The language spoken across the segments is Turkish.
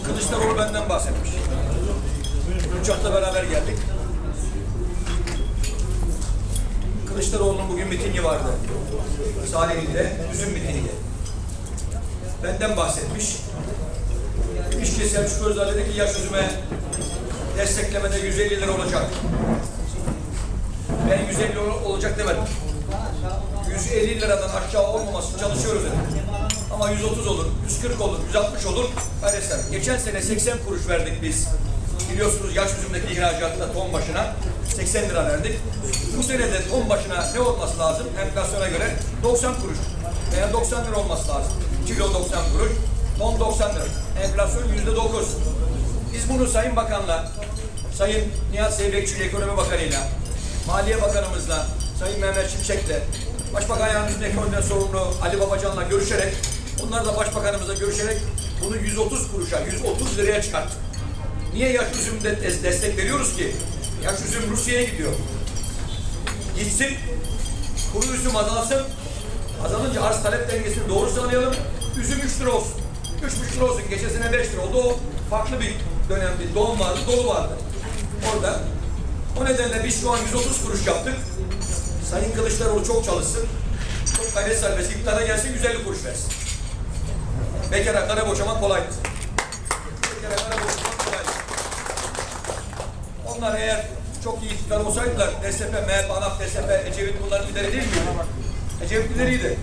Kılıçdaroğlu benden bahsetmiş. Uçakla beraber geldik. Kılıçdaroğlu'nun bugün mitingi vardı. Salihli'de, üzüm mitingi. Benden bahsetmiş. Demiş ki Selçuk Özdağ dedi ki yaş üzüme desteklemede 150 lira olacak. Ben 150 ol- olacak demedim. 150 liradan aşağı olmaması çalışıyoruz dedim. Ama 130 olur, 140 olur, 160 olur. Kardeşler geçen sene 80 kuruş verdik biz. Biliyorsunuz yaş üzümdeki ihracatta ton başına 80 lira verdik. Bu sene de ton başına ne olması lazım? Enflasyona göre 90 kuruş veya 90 lira olması lazım. Kilo 90 kuruş, ton 90 lira. Enflasyon yüzde 9. Biz bunu Sayın Bakan'la, Sayın Nihat Zeybekçi Ekonomi Bakanı'yla, Maliye Bakanımızla, Sayın Mehmet Şimşek'le, Başbakan Yardımcısı Ekonomiden sorumlu Ali Babacan'la görüşerek, onlar da Başbakanımızla görüşerek bunu 130 kuruşa, 130 liraya çıkarttık. Niye yaş üzümde des- destek veriyoruz ki? Yaş üzüm Rusya'ya gidiyor. Gitsin, kuru üzüm azalsın, azalınca arz talep dengesini doğru sağlayalım. Üzüm 3 lira olsun. 3,5 lira olsun. Geçen sene 5 lira oldu. O farklı bir dönemdi. Doğum vardı, dolu vardı. Orada. O nedenle biz şu an 130 kuruş yaptık. Sayın Kılıçdaroğlu çok çalışsın. Çok gayret serbest. İktidara gelsin 150 kuruş versin. Bekara kara boşamak kolaydır. Bekara kara boşamak kolaydır. Onlar eğer çok iyi iktidar olsaydılar, DSP, MHP, ANAP, DSP, Ecevit bunların lideri değil miydi? Ecevit lideriydi.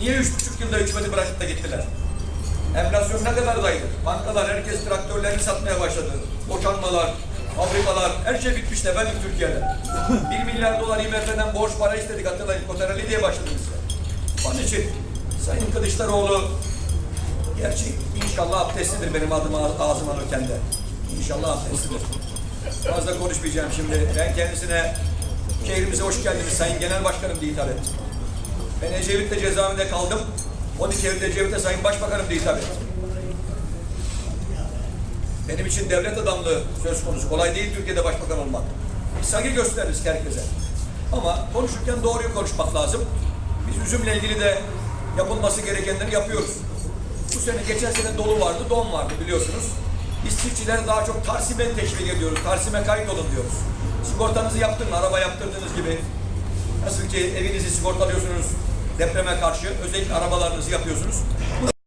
Niye üç buçuk yılda hükümeti bırakıp da gittiler? Enflasyon ne kadar daydı? Bankalar, herkes traktörlerini satmaya başladı. Boşanmalar, fabrikalar, her şey bitmişti efendim Türkiye'de. Bir milyar dolar IMF'den borç para istedik hatırlayın. Kotareli diye başladınız. Onun için Sayın Kılıçdaroğlu gerçi inşallah abdestlidir benim adım ağzım alırken de. İnşallah abdestlidir. Fazla konuşmayacağım şimdi. Ben kendisine şehrimize hoş geldiniz Sayın Genel Başkanım diye hitap ettim. Ben Ecevit'te cezaevinde kaldım. 12 Eylül Ecevit'te Sayın Başbakanım diye hitap ettim. Benim için devlet adamlığı söz konusu. Kolay değil Türkiye'de başbakan olmak. Biz saygı gösteririz herkese. Ama konuşurken doğruyu konuşmak lazım. Biz üzümle ilgili de yapılması gerekenleri yapıyoruz. Sene geçen sene dolu vardı, don vardı biliyorsunuz. Biz çiftçileri daha çok Tarsim'e teşvik ediyoruz. Tarsim'e kayıt olun diyoruz. Sigortanızı yaptırın, araba yaptırdığınız gibi. Nasıl ki evinizi sigortalıyorsunuz depreme karşı, özellikle arabalarınızı yapıyorsunuz.